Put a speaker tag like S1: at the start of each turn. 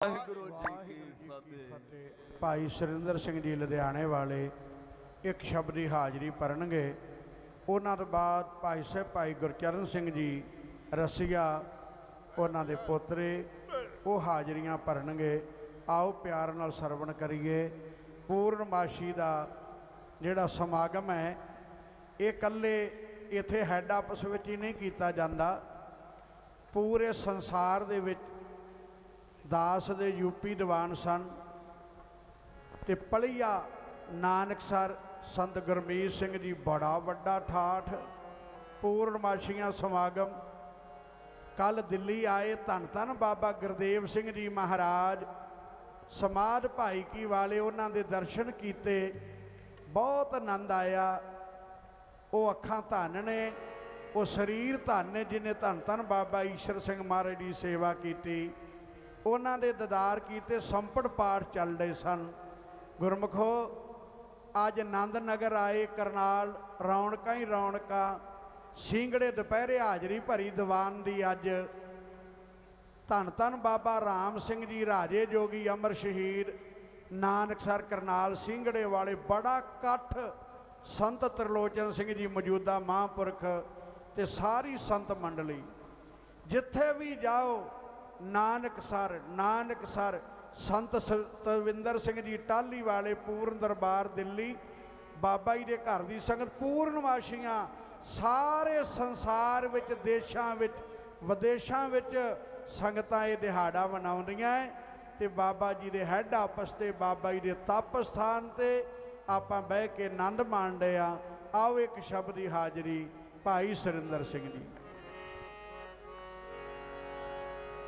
S1: ਵਾਹਿਗੁਰੂ ਜੀ ਕੀ ਫਤਿਹ।
S2: ਫਤਿਹ। ਭਾਈ ਸੁਰਿੰਦਰ ਸਿੰਘ ਜੀ ਲੁਧਿਆਣੇ ਵਾਲੇ ਇੱਕ ਸ਼ਬਦ ਦੀ ਹਾਜ਼ਰੀ ਭਰਨਗੇ। ਉਹਨਾਂ ਤੋਂ ਬਾਅਦ ਭਾਈ ਸਾਹਿਬ ਭਾਈ ਗੁਰਚਰਨ ਸਿੰਘ ਜੀ ਰਸੀਆ ਉਹਨਾਂ ਦੇ ਪੋਤਰੇ ਉਹ ਹਾਜ਼ਰੀਆਂ ਭਰਨਗੇ। ਆਓ ਪਿਆਰ ਨਾਲ ਸਰਵਣ ਕਰੀਏ। ਪੂਰਨਮਾਸ਼ੀ ਦਾ ਜਿਹੜਾ ਸਮਾਗਮ ਹੈ ਇਹ ਇਕੱਲੇ ਇੱਥੇ ਹੈੱਡ ਆਪਸ ਵਿੱਚ ਹੀ ਨਹੀਂ ਕੀਤਾ ਜਾਂਦਾ। ਪੂਰੇ ਸੰਸਾਰ ਦੇ ਵਿੱਚ ਦਾਸ ਦੇ ਯੂਪੀ ਦੀਵਾਨ ਸਨ ਤੇ ਪਲੀਆ ਨਾਨਕਸਰ ਸੰਤ ਗੁਰਮੀਤ ਸਿੰਘ ਜੀ ਬੜਾ ਵੱਡਾ ਠਾਠ, ਪੂਰਨਮਾਸ਼ੀਆਂ ਸਮਾਗਮ। ਕੱਲ ਦਿੱਲੀ ਆਏ ਧੰਨ ਧੰਨ ਬਾਬਾ ਗੁਰਦੇਵ ਸਿੰਘ ਜੀ ਮਹਾਰਾਜ, ਸਮਾਧ ਭਾਈ ਕੀ ਵਾਲੇ ਉਹਨਾਂ ਦੇ ਦਰਸ਼ਨ ਕੀਤੇ, ਬਹੁਤ ਆਨੰਦ ਆਇਆ। ਉਹ ਅੱਖਾਂ ਧੰਨ ਨੇ, ਉਹ ਸਰੀਰ ਧੰਨ ਨੇ, ਜਿਨੇ ਧੰਨ ਧੰਨ ਬਾਬਾ ਈਸ਼ਰ ਸਿੰਘ ਮਹਾਰਾਜ ਦੀ ਸੇਵਾ ਕੀਤੀ। ਉਹਨਾਂ ਦੇ ਦਦਾਰ ਕੀਤੇ ਸੰਪੜ ਪਾਠ ਚੱਲ ਰਹੇ ਸਨ। ਗੁਰਮਖੋ, ਅੱਜ ਆਨੰਦ ਨਗਰ ਆਏ ਕਰਨਾਲ, ਰੌਣਕਾਂ ਹੀ ਰੌਣਕਾਂ, ਸਿੰਗੜੇ ਦੁਪਹਿਰੇ ਹਾਜ਼ਰੀ ਭਰੀ ਦੀਵਾਨ ਦੀ ਅੱਜ। ਧੰਨ ਧੰਨ ਬਾਬਾ ਰਾਮ ਸਿੰਘ ਜੀ, ਰਾਜੇ ਜੋਗੀ ਅਮਰ ਸ਼ਹੀਦ ਨਾਨਕਸਰ ਕਰਨਾਲ ਸਿੰਘੜੇ ਵਾਲੇ ਬੜਾ ਇਕੱਠ ਸੰਤ ਤਰਲੋਚਨ ਸਿੰਘ ਜੀ ਮੌਜੂਦਾ ਮਹਾਂਪੁਰਖ ਤੇ ਸਾਰੀ ਸੰਤ ਮੰਡਲੀ। ਜਿੱਥੇ ਵੀ ਜਾਓ ਨਾਨਕ ਸਰ ਨਾਨਕ ਸਰ। ਸੰਤ ਤਵਿੰਦਰ ਸਿੰਘ ਜੀ ਟਾਲੀ ਵਾਲੇ ਪੂਰਨ ਦਰਬਾਰ ਦਿੱਲੀ, ਬਾਬਾ ਜੀ ਦੇ ਘਰ ਦੀ ਸੰਗਤ ਪੂਰਨਵਾਸੀਆਂ ਸਾਰੇ ਸੰਸਾਰ ਵਿੱਚ, ਦੇਸ਼ਾਂ ਵਿੱਚ, ਵਿਦੇਸ਼ਾਂ ਵਿੱਚ ਸੰਗਤਾਂ ਇਹ ਦਿਹਾੜਾ ਮਨਾਉਂਦੀਆਂ ਹੈ ਤੇ ਬਾਬਾ ਜੀ ਦੇ ਹੈੱਡ ਆਪਸ ਤੇ, ਬਾਬਾ ਜੀ ਦੇ ਤਪ ਸਥਾਨ ਤੇ ਆਪਾਂ ਬਹਿ ਕੇ ਆਨੰਦ ਮਾਣਦੇ ਆ। ਆਓ ਇੱਕ ਸ਼ਬਦ ਦੀ ਹਾਜ਼ਰੀ, ਭਾਈ ਸੁਰਿੰਦਰ ਸਿੰਘ ਜੀ।